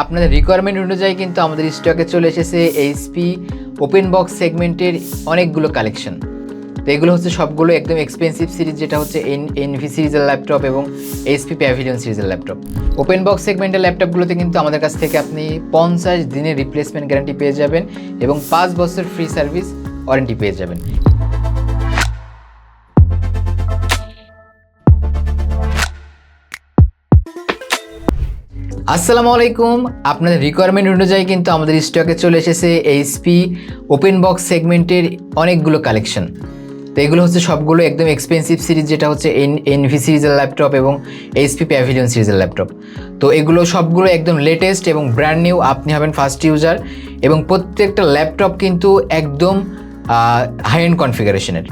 আপনাদের রিকোয়ারমেন্ট অনুযায়ী কিন্তু আমাদের স্টকে চলে এসেছে এইচপি ওপেন বক্স সেগমেন্টের অনেকগুলো কালেকশন তো এগুলো হচ্ছে সবগুলো একদম এক্সপেন্সিভ সিরিজ যেটা হচ্ছে এন এনভি সিরিজের ল্যাপটপ এবং এইচপি প্যাভিলিয়ন সিরিজের ল্যাপটপ ওপেন বক্স সেগমেন্টের ল্যাপটপগুলোতে কিন্তু আমাদের কাছ থেকে আপনি পঞ্চাশ দিনের রিপ্লেসমেন্ট গ্যারান্টি পেয়ে যাবেন এবং পাঁচ বছর ফ্রি সার্ভিস ওয়ারেন্টি পেয়ে যাবেন। আসসালামু আলাইকুম। আপনাদের রিকোয়ারমেন্ট অনুযায়ী কিন্তু আমাদের স্টকে চলে এসেছে এইচপি ওপেন বক্স সেগমেন্টের অনেকগুলো কালেকশন তো এগুলো হচ্ছে সবগুলো একদম এক্সপেন্সিভ সিরিজ যেটা হচ্ছে এন এনভি সিরিজের ল্যাপটপ এবং এইচপি প্যাভিলিয়ন সিরিজের ল্যাপটপ তো এগুলো সবগুলো একদম লেটেস্ট এবং ব্র্যান্ড নিউ আপনি হবেন ফার্স্ট ইউজার এবং প্রত্যেকটা ল্যাপটপ কিন্তু একদম হাই এন্ড কনফিগারেশনের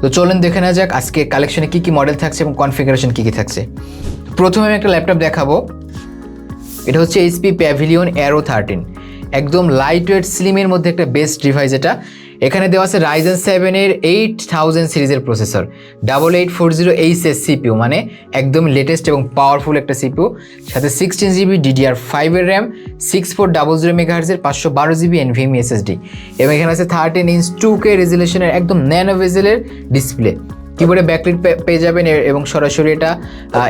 তো চলুন দেখে নেওয়া যাক আজকে কালেকশনে কী কী মডেল থাকছে এবং কনফিগারেশন কী কী থাকছে। প্রথমে আমি একটা ল্যাপটপ দেখাবো। এটা হচ্ছে এইচপি প্যাভিলিয়ন অ্যারো থার্টিন একদম লাইট ওয়েট স্লিমের মধ্যে একটা বেস্ট ডিভাইস এটা। এখানে দেওয়া আছে রাইজেন সেভেনের এইট থাউজেন্ড সিরিজের processor double eight four zero H S CPU মানে একদম লেটেস্ট এবং পাওয়ারফুল একটা সিপিউ সাথে সিক্সটিন জিবি ডিডিআর ফাইভের RAM six four double zero মেগাহার্সের পাঁচশো বারো জিবি এনভিএম এসএসডি এবং এখানে আছে থার্টিন ইঞ্চ টু কে রেজুলেশনের একদম ন্যানো ভেজেলের ডিসপ্লে কিবোর্ডে ব্যাকলিট পেয়ে যাবেন এবং সরাসরি এটা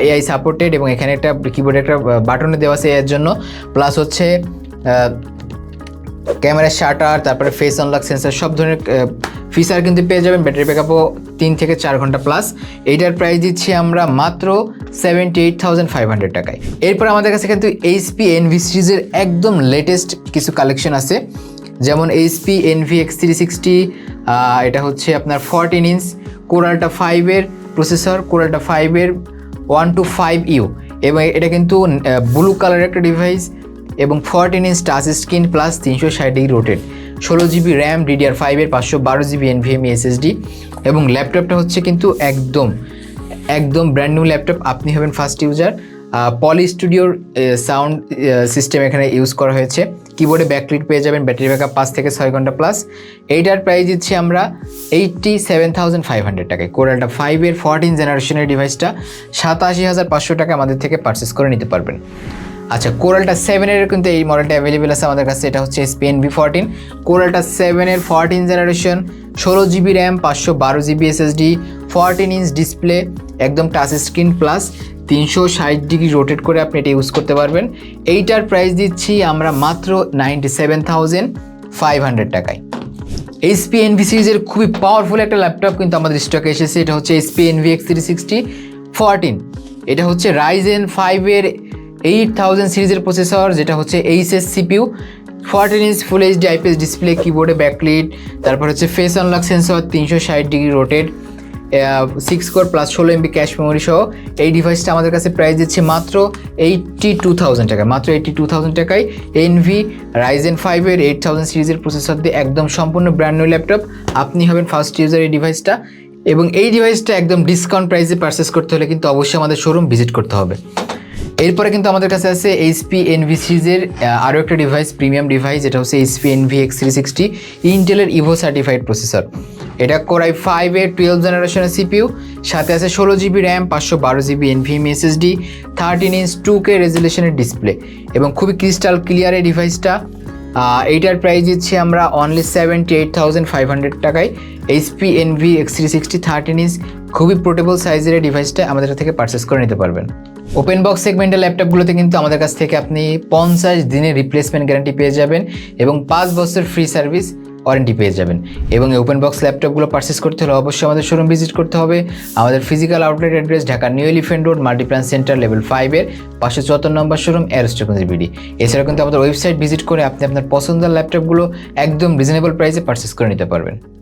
এআই সাপোর্টেড এবং এখানে একটা কিবোর্ডে একটা বাটনে দেওয়া আছে এর জন্য। প্লাস হচ্ছে ক্যামেরা শাটার তারপরে ফেস আনলক সেন্সার সব ধরনের ফিচার কিন্তু পেয়ে যাবেন। ব্যাটারি ব্যাকআপও তিন থেকে চার ঘণ্টা প্লাস এইটার প্রাইস দিচ্ছি আমরা মাত্র seventy eight thousand five hundred টাকায়। এরপর আমাদের কাছে কিন্তু এইচপি এনভি সিরিজের একদম লেটেস্ট কিছু কালেকশন আছে। যেমন HP Envy X three sixty এটা হচ্ছে আপনার ফরটিন ইঞ্চ কোরালটা ফাইভের প্রসেসর কোরালটা ফাইভের ওয়ান টু ফাইভ ইউ এবং এটা কিন্তু ব্লু কালারের একটা ডিভাইস এবং fourteen inch touch screen plus তিনশো ষাট ডিগ্রি রোটেড ষোলো জিবি র্যাম ডিডিআর ফাইভের পাঁচশো বারো জিবি এনভিএমই এসএসডি এবং ল্যাপটপটা হচ্ছে কিন্তু একদম একদম ব্র্যান্ড নিউ ল্যাপটপ আপনি হবেন ফার্স্ট ইউজার পলি স্টুডিওর সাউন্ড সিস্টেম এখানে ইউজ করা হয়েছে। কিবোর্ডে ব্যাকলিট পেয়ে যাবেন ব্যাটারি ব্যাক আপ পাঁচ থেকে ছয় ঘণ্টা প্লাস এইটার প্রাইস দিচ্ছি আমরা eighty seven thousand five hundred টাকায় কোরালটা ফাইভের ফোরটিন জেনারেশনের ডিভাইসটা সাতাশি হাজার পাঁচশো টাকা আমাদের থেকে পারচেস করে নিতে পারবেন। আচ্ছা কোরালটা সেভেনের কিন্তু এই মডেলটা অ্যাভেলেবেল আছে আমাদের কাছে, এটা হচ্ছে স্পেন ভি ফোরটিন কোরালটা সেভেনের ফোরটিন জেনারেশন ষোলো জিবি র্যাম পাঁচশো বারো GB SSD fourteen inch display একদম টাচ স্ক্রিন প্লাস তিনশো ষাট ডিগ্রি রোটেট করে আপনি এটা ইউজ করতে পারবেন। এইটার প্রাইস দিচ্ছি আমরা মাত্র ninety seven thousand five hundred টাকায়। এইচপি এনভি সিরিজের খুবই পাওয়ারফুল একটা ল্যাপটপ কিন্তু আমাদের স্টকে এসেছে, এটা হচ্ছে HP Envy X three sixty fourteen এটা হচ্ছে রাইজেন ফাইভের এইট থাউজেন্ড সিরিজের প্রসেসর যেটা হচ্ছে HS CPU fourteen inch full HD IPS display কিবোর্ডে ব্যাকলিট তারপর হচ্ছে ফেস আনলক সেন্সর তিনশো ষাট degree rotated six core plus ষোলো এমবি ক্যাশ মেমোরি সহ এই ডিভাইসটা আমাদের কাছে প্রাইস দিচ্ছে মাত্র এইটটি টু থাউজেন্ড টাকা মাত্র এইটটি টু থাউজেন্ড টাকায় এনভি রাইজেন ফাইভের এইট থাউজেন্ড সিরিজের প্রসেসর দিয়ে একদম সম্পূর্ণ ব্র্যান্ড নিউ ল্যাপটপ আপনি হবেন ফার্স্ট ইউজার এই ডিভাইসটা এবং এই ডিভাইসটা একদম ডিসকাউন্ট প্রাইসে পারচেস করতে হলে কিন্তু অবশ্যই আমাদের শোরুম ভিজিট করতে হবে। এরপরে কিন্তু আমাদের কাছে আছে এইচপি এনভি সিরিজের আরও একটা ডিভাইস প্রিমিয়াম ডিভাইস যেটা হচ্ছে HP Envy X three sixty ইন্টেলের ইভো সার্টিফাইড প্রসেসর এটা কোরাই ফাইভের টুয়েলভ জেনারেশনের সিপিউ সাথে আছে ষোলো জিবি র্যাম পাঁচশো বারো GB NVMe SSD thirteen inch two K রেজুলেশনের display এবং খুবই ক্রিস্টাল ক্লিয়ার এই ডিভাইসটা এইটার প্রাইস দিচ্ছি আমরা only seventy eight thousand five hundred টাকায় HP Envy X three sixty thirteen inch খুবই পোর্টেবল সাইজের এই ডিভাইসটা আমাদের থেকে পারচেস করে নিতে পারবেন। ওপেন বক্স সেগমেন্টের ল্যাপটপগুলোতে কিন্তু আমাদের কাছ থেকে আপনি পঞ্চাশ দিনের রিপ্লেসমেন্ট গ্যারান্টি পেয়ে যাবেন এবং পাঁচ বছর ফ্রি সার্ভিস ওয়ারেন্টি পেয়ে যাবেন। এবং এই ওপেন বক্স ল্যাপটপগুলো পারচেস করতে হলে অবশ্যই আমাদের শোরুম ভিজিট করতে হবে। আমাদের physical outlet address Dhaka new elephant road Multiplan centre level ফাইভের পাঁচশো চুয়াত্তর নম্বর শোরুম এয়ারস্টেকন্স বিডি এছাড়া কিন্তু আমাদের ওয়েবসাইট ভিজিট করে আপনি আপনার পছন্দের ল্যাপটপগুলো একদম রিজনেবল প্রাইসে পারচেস করে নিতে পারবেন।